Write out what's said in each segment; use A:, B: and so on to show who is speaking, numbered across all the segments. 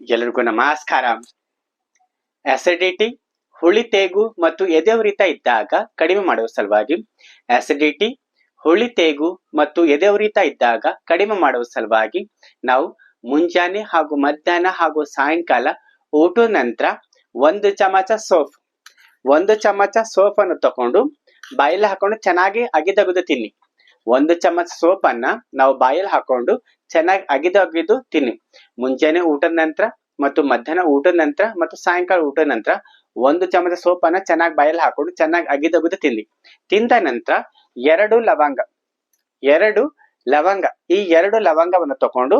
A: ಎಲ್ಲರಿಗೂ ನಮಸ್ಕಾರ. ಆಸಿಡಿಟಿ ಹುಳಿ ತೇಗು ಮತ್ತು ಎದೆ ಉರಿತ ಇದ್ದಾಗ ಕಡಿಮೆ ಮಾಡುವ ಸಲುವಾಗಿ ಆಸಿಡಿಟಿ ಹುಳಿ ತೇಗು ಮತ್ತು ಎದೆ ಉರಿತ ಇದ್ದಾಗ ಕಡಿಮೆ ಮಾಡುವ ಸಲುವಾಗಿ ನಾವು ಮುಂಜಾನೆ ಹಾಗೂ ಮಧ್ಯಾಹ್ನ ಹಾಗೂ ಸಾಯಂಕಾಲ ಊಟ ನಂತರ ಒಂದು ಚಮಚ ಸೋಪ್ ಒಂದು ಚಮಚ ಸೋಪ್ ಅನ್ನು ತಕೊಂಡು ಬಾಯಲ್ಲಿ ಹಾಕೊಂಡು ಚೆನ್ನಾಗಿ ಅಗಿದಗದು ತಿನ್ನಿ. ಒಂದು ಚಮಚ ಸೋಪನ್ನ ನಾವು ಬಾಯಲ್ಲಿ ಹಾಕೊಂಡು ಚೆನ್ನಾಗಿ ಅಗಿದು ಅಗಿದು ತಿನ್ನಿ. ಮುಂಜಾನೆ ಊಟದ ನಂತರ ಮತ್ತು ಮಧ್ಯಾಹ್ನ ಊಟದ ನಂತರ ಮತ್ತು ಸಾಯಂಕಾಲ ಊಟದ ನಂತರ ಒಂದು ಚಮಚ ಸೋಪನ್ನ ಚೆನ್ನಾಗಿ ಬಾಯಲ್ಲಿ ಹಾಕೊಂಡು ಚೆನ್ನಾಗಿ ಅಗಿದಗದು ತಿನ್ನಿ. ತಿಂದ ನಂತರ ಎರಡು ಲವಂಗ ಎರಡು ಲವಂಗ, ಈ ಎರಡು ಲವಂಗವನ್ನು ತಕೊಂಡು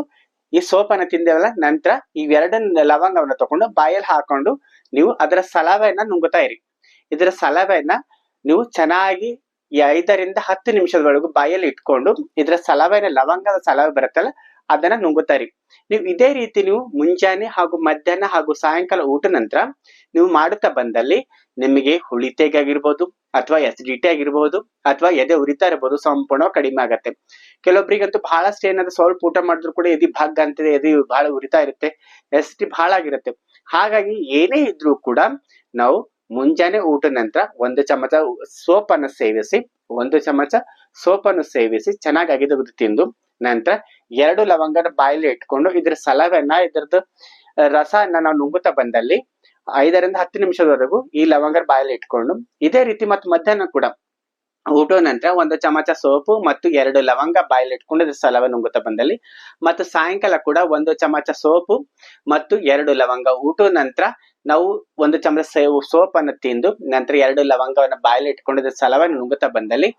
A: ಈ ಸೋಪನ್ನ ತಿಂದೇವಲ್ಲ, ನಂತರ ಈ ಎರಡು ಲವಂಗವನ್ನು ತಕೊಂಡು ಬಾಯಲ್ಲಿ ಹಾಕೊಂಡು ನೀವು ಅದರ ಸಲವೆಯನ್ನ ನುಂಗುತ್ತಾ ಇರಿ. ಇದರ ಸಲವೆಯನ್ನ ನೀವು ಚೆನ್ನಾಗಿ ಈ ಐದರಿಂದ ಹತ್ತು ನಿಮಿಷದವರೆಗೂ ಬಾಯಲ್ಲಿ ಇಟ್ಕೊಂಡು ಇದರ ಸಲವೇನ ಲವಂಗದ ಸಲವೆ ಬರುತ್ತಲ್ಲ, ಅದನ್ನ ನುಂಗುತ್ತಾರೆ ನೀವು ಇದೇ ರೀತಿ ನೀವು ಮುಂಜಾನೆ ಹಾಗೂ ಮಧ್ಯಾಹ್ನ ಹಾಗೂ ಸಾಯಂಕಾಲ ಊಟ ನಂತರ ನೀವು ಮಾಡುತ್ತಾ ಬಂದಲ್ಲಿ ನಿಮಗೆ ಹುಳಿತೆಗೆ ಆಗಿರ್ಬೋದು ಅಥವಾ ಎಸಿಡಿಟಿ ಆಗಿರ್ಬೋದು ಅಥವಾ ಎದೆ ಉರಿತಾ ಇರ್ಬೋದು ಸಂಪೂರ್ಣ ಕಡಿಮೆ ಆಗತ್ತೆ. ಕೆಲವೊಬ್ಬರಿಗಂತೂ ಬಹಳಷ್ಟು ಏನಾದ್ರು ಸ್ವಲ್ಪ ಊಟ ಮಾಡಿದ್ರು ಕೂಡ ಎದಿ ಭಾಗ ಅಂತಿದೆ, ಎದೆ ಬಹಳ ಉರಿತಾ ಇರುತ್ತೆ ಎಸಿಡಿಟಿ ಬಹಳ ಆಗಿರುತ್ತೆ. ಹಾಗಾಗಿ ಏನೇ ಇದ್ರೂ ಕೂಡ ನಾವು ಮುಂಜಾನೆ ಊಟ ನಂತರ ಒಂದು ಚಮಚ ಸೋಪ್ ಅನ್ನು ಸೇವಿಸಿ, ಒಂದು ಚಮಚ ಸೋಪ್ ಅನ್ನು ಸೇವಿಸಿ ಚೆನ್ನಾಗಿ ಅಗಿದು ತಿಂದು ನಂತರ ಎರಡು ಲವಂಗನ ಬಾಯಲ್ಲಿ ಇಟ್ಕೊಂಡು ಇದ್ರ ಸಲವೆನ್ನ, ಇದ್ರದ್ದು ರಸನ್ನ ನಾವು ನುಂಗುತ್ತಾ ಬಂದಲ್ಲಿ ಐದರಿಂದ ಹತ್ತು ನಿಮಿಷದವರೆಗೂ ಈ ಲವಂಗರ ಬಾಯಲ್ಲಿ ಇಟ್ಕೊಂಡು ಇದೇ ರೀತಿ ಮತ್ತೆ ಮಧ್ಯಾಹ್ನ ಕೂಡ ಊಟ ನಂತರ ಒಂದು ಚಮಚ ಸೋಪು ಮತ್ತು ಎರಡು ಲವಂಗ ಬಾಯಲ್ಲಿ ಇಟ್ಕೊಂಡು ಇದ್ರ ಸಲವೆ ನುಂಗುತ್ತಾ ಬಂದಲ್ಲಿ ಮತ್ತು ಸಾಯಂಕಾಲ ಕೂಡ ಒಂದು ಚಮಚ ಸೋಪು ಮತ್ತು ಎರಡು ಲವಂಗ ಊಟ ನಂತರ ನಾವು ಒಂದು ಚಮಚ ಸೋಪ್ ಅನ್ನು ತಿಂದು ನಂತರ ಎರಡು ಲವಂಗವನ್ನು ಬಾಯಲ್ಲಿ ಇಟ್ಕೊಂಡಿದ್ದ ಸಲವನ್ನು ನುಂಗುತ್ತಾ ಬಂದಲ್ಲಿ,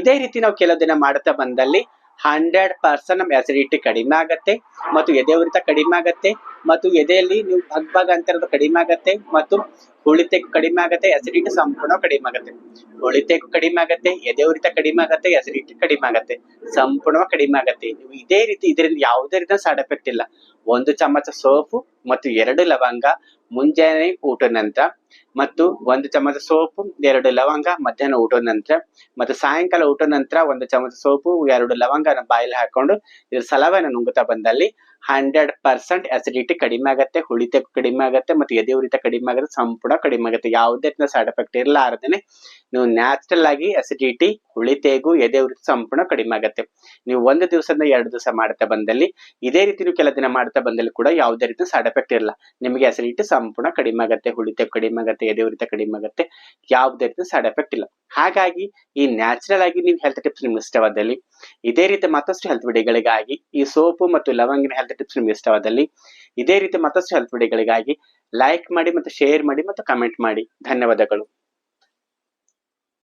A: ಇದೇ ರೀತಿ ನಾವು ಕೆಲವು ದಿನ ಮಾಡುತ್ತಾ ಬಂದಲ್ಲಿ ಹಂಡ್ರೆಡ್ ಪರ್ಸೆಂಟ್ ನಮ್ಮ ಅಸಿಡಿಟಿ ಕಡಿಮೆ ಆಗತ್ತೆ ಮತ್ತು ಎದೆ ಉರಿತ ಕಡಿಮೆ ಆಗತ್ತೆ. ಮತ್ತು ಎದೆಯಲ್ಲಿ ನೀವು ಭಗ್ ಭಗ್ ಅಂತ ಇರೋದು ಕಡಿಮೆ ಆಗತ್ತೆ ಮತ್ತು ಹುಳಿತೆಗೂ ಕಡಿಮೆ ಆಗತ್ತೆ ಅಸಿಡಿಟಿ ಸಂಪೂರ್ಣ ಕಡಿಮೆ ಆಗತ್ತೆ. ಹುಳಿತೆಗೂ ಕಡಿಮೆ ಆಗತ್ತೆ, ಎದೆ ಉರಿತ ಕಡಿಮೆ ಆಗತ್ತೆ ಅಸಿಡಿಟಿ ಕಡಿಮೆ ಆಗತ್ತೆ, ಸಂಪೂರ್ಣ ಕಡಿಮೆ ಆಗತ್ತೆ. ನೀವು ಇದೇ ರೀತಿ ಇದರಿಂದ ಯಾವುದೇ ರೀತಿಯ ಸೈಡ್ ಎಫೆಕ್ಟ್ ಇಲ್ಲ. ಒಂದು ಚಮಚ ಸೋಪು ಮತ್ತು ಎರಡು ಲವಂಗ, ಮುಂಜಾನೆ ಊಟದ ನಂತರ ಮತ್ತು ಒಂದು ಚಮಚ ಸೋಪು, ಎರಡು ಲವಂಗ, ಮಧ್ಯಾಹ್ನ ಊಟದ ನಂತರ ಮತ್ತು ಸಾಯಂಕಾಲ ಊಟದ ನಂತರ ಒಂದು ಚಮಚ ಸೋಪು, ಎರಡು ಲವಂಗನ ಬಾಯಲ್ಲಿ ಹಾಕೊಂಡು ಇದ್ರ ಸಲವೆನ ನುಂಗುತ್ತಾ ಬಂದಲ್ಲಿ ಹಂಡ್ರೆಡ್ ಪರ್ಸೆಂಟ್ ಅಸಿಡಿಟಿ ಕಡಿಮೆ ಆಗುತ್ತೆ ಹುಳಿತೆ ಕಡಿಮೆ ಆಗುತ್ತೆ, ಮತ್ತು ಎದೆ ಉರಿತ ಕಡಿಮೆ ಆಗುತ್ತೆ ಸಂಪೂರ್ಣ ಕಡಿಮೆ ಆಗುತ್ತೆ. ಯಾವುದೇ ಸೈಡ್ ಎಫೆಕ್ಟ್ ಇರಲಾರ್ದೇನೆ ನೀವು ನ್ಯಾಚುರಲ್ ಆಗಿ ಅಸಿಡಿಟಿ ಹುಳಿತೇಗೂ ಎದೆ ಉರಿತ ಸಂಪೂರ್ಣ ಕಡಿಮೆ ಆಗುತ್ತೆ. ನೀವು ಒಂದು ದಿವಸದಿಂದ ಎರಡು ದಿವಸ ಮಾಡ್ತಾ ಬಂದಲ್ಲಿ, ಇದೇ ರೀತಿ ಕೆಲ ದಿನ ಮಾಡ್ತಾ ಬಂದಲ್ಲಿ ಕೂಡ ಯಾವುದೇ ರೀತಿ ಸೈಡ್ ಎಫೆಕ್ಟ್ ಇರಲ್ಲ. ನಿಮಗೆ ಅಸಿಡಿಟಿ ಸಂಪೂರ್ಣ ಕಡಿಮೆ ಆಗುತ್ತೆ ಹುಳಿತೆ ಕಡಿಮೆ ಆಗುತ್ತೆ, ಎದೆ ಉರಿತ ಕಡಿಮೆ ಆಗುತ್ತೆ, ಯಾವುದೇ ರೀತಿ ಸೈಡ್ ಎಫೆಕ್ಟ್ ಇಲ್ಲ. ಹಾಗಾಗಿ ಈ ನ್ಯಾಚುರಲ್ ಆಗಿ ನೀವು ಹೆಲ್ತ್ ಟಿಪ್ಸ್ ನಿಮ್ಗೆ ಇಷ್ಟವಾದಲ್ಲಿ, ಇದೇ ರೀತಿ ಮತ್ತಷ್ಟು ಹೆಲ್ತ್ ವಿಡಿಯೋಗಳಿಗಾಗಿ, ಈ ಸೋಪು ಮತ್ತು ಲವಂಗಿನ ಹೆಲ್ತ್ ಟಿಪ್ಸ್ ನಿಮ್ಗೆ ಇಷ್ಟವಾದಲ್ಲಿ, ಇದೇ ರೀತಿ ಮತ್ತಷ್ಟು ಹೆಲ್ತ್ ವಿಡಿಯೋಗಳಿಗಾಗಿ ಲೈಕ್ ಮಾಡಿ ಮತ್ತು ಶೇರ್ ಮಾಡಿ ಮತ್ತು ಕಮೆಂಟ್ ಮಾಡಿ. ಧನ್ಯವಾದಗಳು.